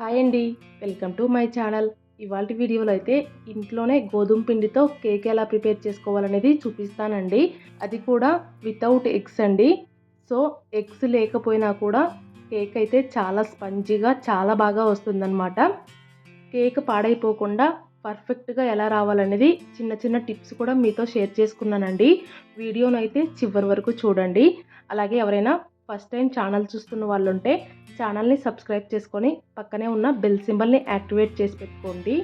Hi అండి. Welcome to my channel. ఇవాళ వీడియోలో అయితే ఇంట్లోనే గోధుమ పిండితో కేక్ ఎలా ప్రిపేర్ చేసుకోవాలనేది చూపిస్తానండి. అది కూడా వితౌట్ ఎగ్స్ అండి. సో ఎగ్స్ లేకపోయినా కూడా కేక్ అయితే చాలా స్పంజీగా చాలా బాగా వస్తుందన్నమాట. కేక్ పాడైపోకుండా పర్ఫెక్ట్గా ఎలా రావాలనేది చిన్న చిన్న టిప్స్ కూడా మీతో షేర్ చేసుకున్నానండి. వీడియోను అయితే చివరి వరకు చూడండి. అలాగే ఎవరైనా ఫస్ట్ టైం ఛానల్ చూస్తున్న వాళ్ళు ఉంటే ఛానల్ని సబ్స్క్రైబ్ చేసుకొని పక్కనే ఉన్న బెల్ సింబల్ని యాక్టివేట్ చేసి పెట్టుకోండి.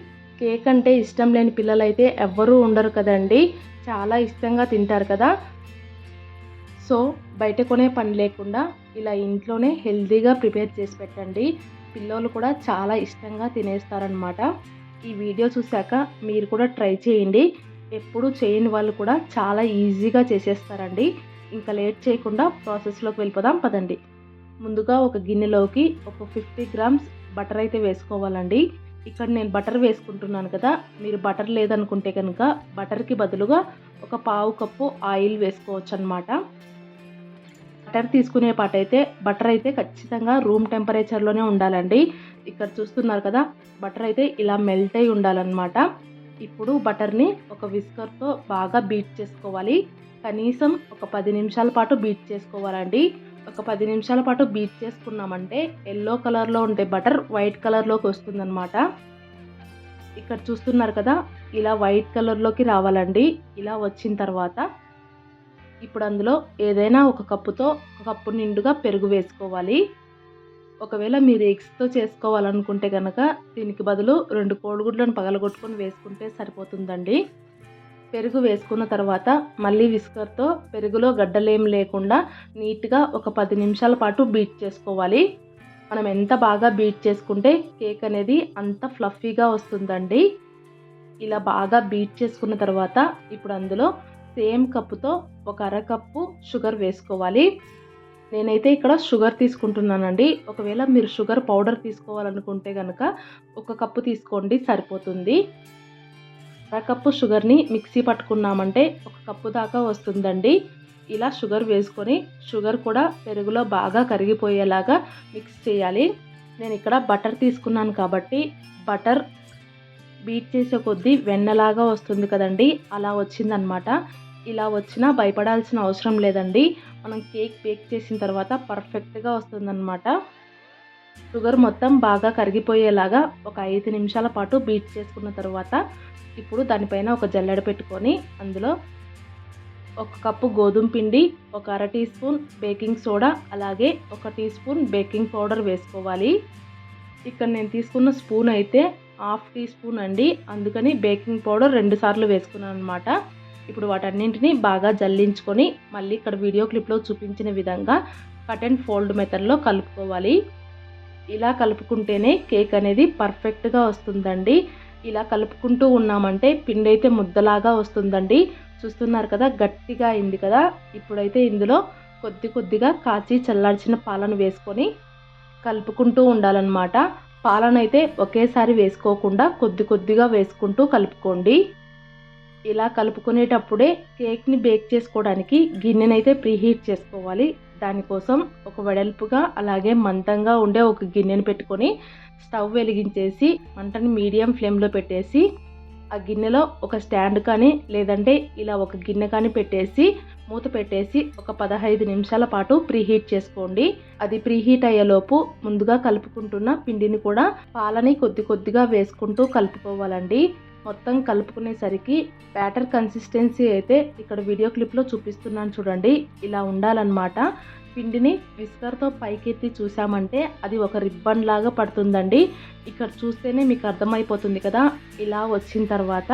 కేక్ అంటే ఇష్టం లేని పిల్లలైతే ఎవ్వరూ ఉండరు కదండి. చాలా ఇష్టంగా తింటారు కదా. సో బయట కొనే పని లేకుండా ఇలా ఇంట్లోనే హెల్తీగా ప్రిపేర్ చేసి పెట్టండి. పిల్లలు కూడా చాలా ఇష్టంగా తినేస్తారనమాట ఈ వీడియో చూశాక మీరు కూడా ట్రై చేయండి. ఎప్పుడు చేయని వాళ్ళు కూడా చాలా ఈజీగా చేసేస్తారండి. ఇంకా లేట్ చేయకుండా ప్రాసెస్లోకి వెళ్ళిపోదాం పదండి. ముందుగా ఒక గిన్నెలోకి ఒక ఫిఫ్టీ గ్రామ్స్ బటర్ అయితే వేసుకోవాలండి. ఇక్కడ నేను బటర్ వేసుకుంటున్నాను కదా మీరు బటర్ లేదనుకుంటే కనుక బటర్కి బదులుగా ఒక పావు కప్పు ఆయిల్ వేసుకోవచ్చు అనమాట బటర్ తీసుకునే పాట అయితే బటర్ అయితే ఖచ్చితంగా రూమ్ టెంపరేచర్లోనే ఉండాలండి. ఇక్కడ చూస్తున్నారు కదా బటర్ అయితే ఇలా మెల్ట్ అయి ఉండాలన్నమాట. ఇప్పుడు బటర్ని ఒక విస్కర్తో బాగా బీట్ చేసుకోవాలి. కనీసం ఒక పది నిమిషాల పాటు బీట్ చేసుకోవాలండి. ఒక పది నిమిషాల పాటు బీట్ చేసుకున్నామంటే ఎల్లో కలర్లో ఉండే బటర్ వైట్ కలర్లోకి వస్తుందన్నమాట. ఇక్కడ చూస్తున్నారు కదా ఇలా వైట్ కలర్లోకి రావాలండి. ఇలా వచ్చిన తర్వాత ఇప్పుడు అందులో ఏదైనా ఒక కప్పుతో ఒక కప్పు నిండుగా పెరుగు వేసుకోవాలి. ఒకవేళ మీరు ఎగ్స్తో చేసుకోవాలనుకుంటే కనుక దీనికి బదులు రెండు కోడిగుడ్లను పగలగొట్టుకొని వేసుకుంటే సరిపోతుందండి. పెరుగు వేసుకున్న తర్వాత మళ్ళీ విస్కర్తో పెరుగులో గడ్డలేం లేకుండా నీట్గా ఒక పది నిమిషాల పాటు బీట్ చేసుకోవాలి. మనం ఎంత బాగా బీట్ చేసుకుంటే కేక్ అనేది అంత ఫ్లఫీగా వస్తుందండి. ఇలా బాగా బీట్ చేసుకున్న తర్వాత ఇప్పుడు అందులో సేమ్ కప్పుతో ఒక అరకప్పు షుగర్ వేసుకోవాలి. నేనైతే ఇక్కడ షుగర్ తీసుకుంటున్నానండి. ఒకవేళ మీరు షుగర్ పౌడర్ తీసుకోవాలనుకుంటే కనుక ఒక కప్పు తీసుకోండి సరిపోతుంది. అరకప్పు షుగర్ని మిక్సీ పట్టుకున్నామంటే ఒక కప్పు దాకా వస్తుందండి. ఇలా షుగర్ వేసుకొని షుగర్ కూడా పెరుగులో బాగా కరిగిపోయేలాగా మిక్స్ చేయాలి. నేను ఇక్కడ బటర్ తీసుకున్నాను కాబట్టి బటర్ బీట్ చేసే కొద్దీ వెన్నలాగా వస్తుంది కదండి. అలా వచ్చిందనమాట. ఇలా వచ్చినా భయపడాల్సిన అవసరం లేదండి. మనం కేక్ బేక్ చేసిన తర్వాత పర్ఫెక్ట్గా వస్తుందన్నమాట షుగర్ మొత్తం బాగా కరిగిపోయేలాగా ఒక ఐదు నిమిషాల పాటు బీట్ చేసుకున్న తర్వాత ఇప్పుడు దానిపైన ఒక జల్లెడ పెట్టుకొని అందులో ఒక కప్పు గోధుమ పిండి ఒక అర టీ స్పూన్ బేకింగ్ సోడా అలాగే ఒక టీ స్పూన్ బేకింగ్ పౌడర్ వేసుకోవాలి. ఇక్కడ నేను తీసుకున్న స్పూన్ అయితే హాఫ్ టీ స్పూన్ అండి. అందుకని బేకింగ్ పౌడర్ రెండు సార్లు వేసుకున్నాను అనమాట ఇప్పుడు వాటన్నింటినీ బాగా జల్లించుకొని మళ్ళీ ఇక్కడ వీడియో క్లిప్లో చూపించిన విధంగా కట్ అండ్ ఫోల్డ్ మెథడ్లో కలుపుకోవాలి. ఇలా కలుపుకుంటేనే కేక్ అనేది పర్ఫెక్ట్గా వస్తుందండి. ఇలా కలుపుకుంటూ ఉన్నామంటే పిండి అయితే ముద్దలాగా వస్తుందండి. చూస్తున్నారు కదా గట్టిగా అయింది కదా. ఇప్పుడైతే ఇందులో కొద్ది కొద్దిగా కాచి చల్లార్చిన పాలను వేసుకొని కలుపుకుంటూ ఉండాలన్నమాట. పాలను అయితే ఒకేసారి వేసుకోకుండా కొద్ది కొద్దిగా వేసుకుంటూ కలుపుకోండి. ఇలా కలుపుకునేటప్పుడే కేక్ని బేక్ చేసుకోవడానికి గిన్నెనైతే ప్రీహీట్ చేసుకోవాలి. దానికోసం ఒక వెడల్పుగా అలాగే మందంగా ఉండే ఒక గిన్నెను పెట్టుకొని స్టవ్ వెలిగించేసి మంటని మీడియం ఫ్లేమ్లో పెట్టేసి ఆ గిన్నెలో ఒక స్టాండ్ కానీ లేదంటే ఇలా ఒక గిన్నె కానీ పెట్టేసి మూత పెట్టేసి ఒక పదహైదు నిమిషాల పాటు ప్రీహీట్ చేసుకోండి. అది ప్రీహీట్ అయ్యేలోపు ముందుగా కలుపుకుంటున్న పిండిని కూడా పాలని కొద్ది కొద్దిగా వేసుకుంటూ కలుపుకోవాలండి. మొత్తం కలుపుకునేసరికి బ్యాటర్ కన్సిస్టెన్సీ అయితే ఇక్కడ వీడియో క్లిప్లో చూపిస్తున్నాను చూడండి. ఇలా ఉండాలన్నమాట. పిండిని విస్కర్తో పైకెత్తి చూసామంటే అది ఒక రిబ్బన్ లాగా పడుతుందండి. ఇక్కడ చూస్తేనే మీకు అర్థమైపోతుంది కదా. ఇలా వచ్చిన తర్వాత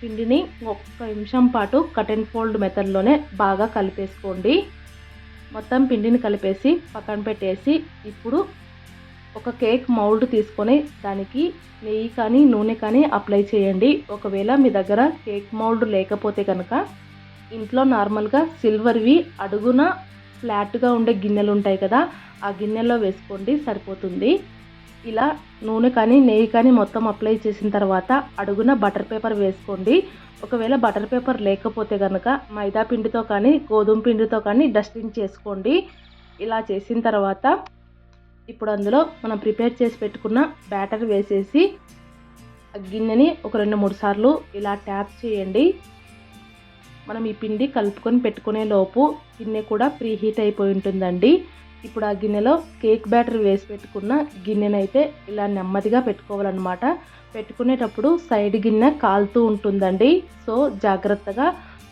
పిండిని ఒక్క నిమిషం పాటు కట్ అండ్ ఫోల్డ్ మెథడ్లోనే బాగా కలిపేసుకోండి. మొత్తం పిండిని కలిపేసి పక్కన పెట్టేసి ఇప్పుడు ఒక కేక్ మౌల్డ్ తీసుకొని దానికి నెయ్యి కానీ నూనె కానీ అప్లై చేయండి. ఒకవేళ మీ దగ్గర కేక్ మౌల్డ్ లేకపోతే కనుక ఇంట్లో నార్మల్గా సిల్వర్వి అడుగున ఫ్లాట్గా ఉండే గిన్నెలు ఉంటాయి కదా ఆ గిన్నెలో వేసుకోండి సరిపోతుంది. ఇలా నూనె కానీ నెయ్యి కానీ మొత్తం అప్లై చేసిన తర్వాత అడుగున బటర్ పేపర్ వేసుకోండి. ఒకవేళ బటర్ పేపర్ లేకపోతే కనుక మైదా పిండితో కానీ గోధుమ పిండితో కానీ డస్టింగ్ చేసుకోండి. ఇలా చేసిన తర్వాత ఇప్పుడు అందులో మనం ప్రిపేర్ చేసి పెట్టుకున్న బ్యాటర్ వేసేసి ఆ గిన్నెని ఒక రెండు మూడు సార్లు ఇలా ట్యాప్ చేయండి. మనం ఈ పిండి కలుపుకొని పెట్టుకునే లోపు గిన్నె కూడా ప్రీ హీట్ అయిపోయి ఉంటుందండి. ఇప్పుడు ఆ గిన్నెలో కేక్ బ్యాటర్ వేసి పెట్టుకున్న గిన్నెనైతే ఇలా నెమ్మదిగా పెట్టుకోవాలన్నమాట. పెట్టుకునేటప్పుడు సైడ్ గిన్నె కాలుతూ ఉంటుందండి. సో జాగ్రత్తగా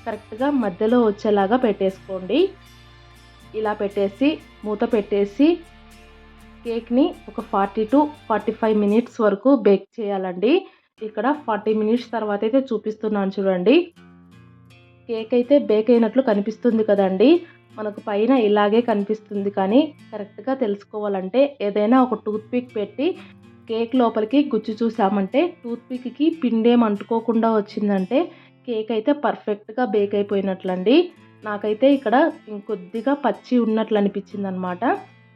కరెక్ట్గా మధ్యలో వచ్చేలాగా పెట్టేసుకోండి. ఇలా పెట్టేసి మూత పెట్టేసి కేక్ని ఒక forty to forty five minutes వరకు బేక్ చేయాలండి. ఇక్కడ ఫార్టీ మినిట్స్ తర్వాత అయితే చూపిస్తున్నాను చూడండి. కేక్ అయితే బేక్ అయినట్లు కనిపిస్తుంది కదండి. మనకు పైన ఇలాగే కనిపిస్తుంది కానీ కరెక్ట్గా తెలుసుకోవాలంటే ఏదైనా ఒక టూత్ పిక్ పెట్టి కేక్ లోపలికి గుచ్చి చూసామంటే టూత్ పిక్కి పిండేం అంటుకోకుండా వచ్చిందంటే కేక్ అయితే పర్ఫెక్ట్గా బేక్ అయిపోయినట్లండి. నాకైతే ఇక్కడ ఇంకొద్దిగా పచ్చి ఉన్నట్లు అనిపించింది అనమాట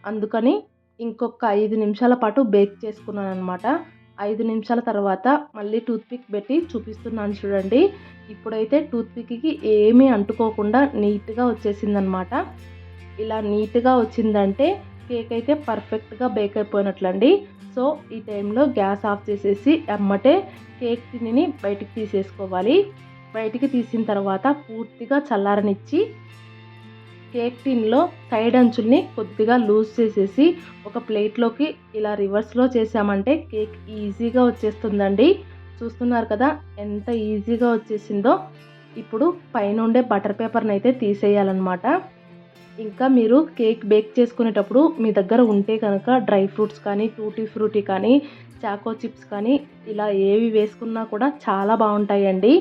అందుకని ఇంకొక ఐదు నిమిషాల పాటు బేక్ చేసుకున్నాను అనమాట ఐదు నిమిషాల తర్వాత మళ్ళీ టూత్పిక్ పెట్టి చూపిస్తున్నాను చూడండి. ఇప్పుడైతే టూత్పిక్కి ఏమీ అంటుకోకుండా నీట్గా వచ్చేసిందనమాట ఇలా నీట్గా వచ్చిందంటే కేక్ అయితే పర్ఫెక్ట్గా బేక్ అయిపోయినట్లండి. సో ఈ టైంలో గ్యాస్ ఆఫ్ చేసేసి ఎమ్మటే కేక్ తిని బయటికి తీసేసుకోవాలి. బయటికి తీసిన తర్వాత పూర్తిగా చల్లారనిచ్చి కేక్ టిన్లో సైడ్ అంచుల్ని కొద్దిగా లూజ్ చేసేసి ఒక ప్లేట్లోకి ఇలా రివర్స్లో చేసామంటే కేక్ ఈజీగా వచ్చేస్తుందండి. చూస్తున్నారు కదా ఎంత ఈజీగా వచ్చేసిందో. ఇప్పుడు పైన ఉండే బటర్ పేపర్ని అయితే తీసేయాలన్నమాట. ఇంకా మీరు కేక్ బేక్ చేసుకునేటప్పుడు మీ దగ్గర ఉంటే కనుక డ్రై ఫ్రూట్స్ కానీ టూటీ ఫ్రూటీ కానీ చాకో చిప్స్ కానీ ఇలా ఏవి వేసుకున్నా కూడా చాలా బాగుంటాయండి.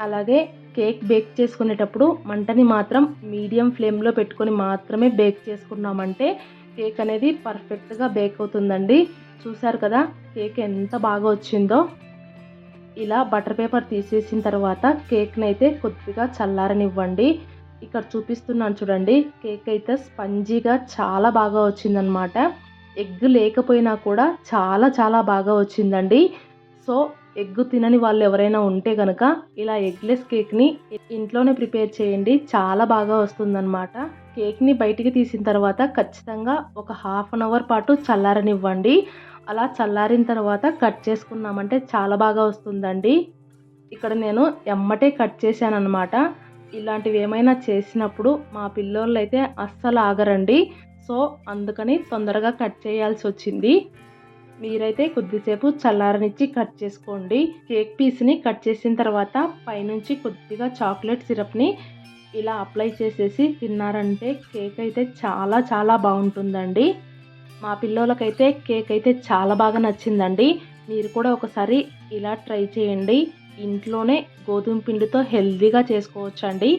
అలాగే కేక్ బేక్ చేసుకునేటప్పుడు మంటని మాత్రం మీడియం ఫ్లేమ్లో పెట్టుకొని మాత్రమే బేక్ చేసుకున్నామంటే కేక్ అనేది పర్ఫెక్ట్గా బేక్ అవుతుందండి. చూసారు కదా కేక్ ఎంత బాగా వచ్చిందో. ఇలా బటర్ పేపర్ తీసేసిన తర్వాత కేక్ని అయితే కొద్దిగా చల్లారనివ్వండి. ఇక్కడ చూపిస్తున్నాను చూడండి కేక్ అయితే స్పంజీగా చాలా బాగా వచ్చిందనమాట. ఎగ్ లేకపోయినా కూడా చాలా చాలా బాగా వచ్చిందండి. సో ఎగ్ తినని వాళ్ళు ఎవరైనా ఉంటే కనుక ఇలా ఎగ్లెస్ కేక్ని ఇంట్లోనే ప్రిపేర్ చేయండి. చాలా బాగా వస్తుందన్నమాట. కేక్ని బయటికి తీసిన తర్వాత ఖచ్చితంగా ఒక హాఫ్ అన్ అవర్ పాటు చల్లారనివ్వండి. అలా చల్లారిన తర్వాత కట్ చేసుకున్నామంటే చాలా బాగా వస్తుందండి. ఇక్కడ నేను ఎమ్మటే కట్ చేశానమాట ఇలాంటివి ఏమైనా చేసినప్పుడు మా పిల్లోళ్ళు అయితే అస్సలు ఆగరండి. సో అందుకని తొందరగా కట్ చేయాల్సి వచ్చింది. మీరైతే కొద్దిసేపు చల్లారనిచ్చి కట్ చేసుకోండి. కేక్ పీస్ని కట్ చేసిన తర్వాత పైనుంచి కొద్దిగా చాక్లెట్ సిరప్ని ఇలా అప్లై చేసేసి తిన్నారంటే కేక్ అయితే చాలా చాలా బాగుంటుందండి. మా పిల్లలకైతే కేక్ అయితే చాలా బాగా నచ్చిందండి. మీరు కూడా ఒకసారి ఇలా ట్రై చేయండి. ఇంట్లోనే గోధుమ పిండితో హెల్దీగా చేసుకోవచ్చండి.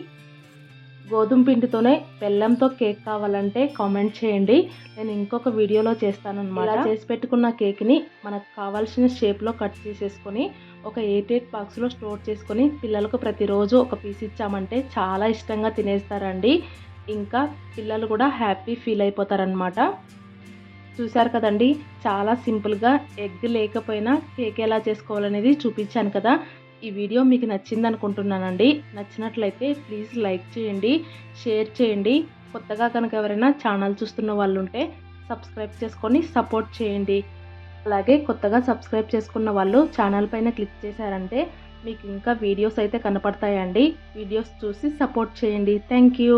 గోధుమ పిండితోనే బెల్లంతో కేక్ కావాలంటే కామెంట్ చేయండి. నేను ఇంకొక వీడియోలో చేస్తాను అనమాట చేసి పెట్టుకున్న కేక్ని మనకు కావాల్సిన షేప్లో కట్ చేసేసుకొని ఒక ఎయిట్ ఎయిట్ బాక్స్లో స్టోర్ చేసుకొని పిల్లలకు ప్రతిరోజు ఒక పీస్ ఇచ్చామంటే చాలా ఇష్టంగా తినేస్తారండి. ఇంకా పిల్లలు కూడా హ్యాపీ ఫీల్ అయిపోతారనమాట చూశారు కదండి చాలా సింపుల్గా ఎగ్ లేకపోయినా కేక్ ఎలా చేసుకోవాలనేది చూపించాను కదా. ఈ వీడియో మీకు నచ్చింది అనుకుంటున్నానండి నచ్చినట్లయితే ప్లీజ్ లైక్ చేయండి షేర్ చేయండి. కొత్తగా కనుక ఎవరైనా ఛానల్ చూస్తున్న వాళ్ళు ఉంటే సబ్స్క్రైబ్ చేసుకొని సపోర్ట్ చేయండి. అలాగే కొత్తగా సబ్స్క్రైబ్ చేసుకున్న వాళ్ళు ఛానల్ పైన క్లిక్ చేశారంటే మీకు ఇంకా వీడియోస్ అయితే కనపడతాయండి. వీడియోస్ చూసి సపోర్ట్ చేయండి. Thank you.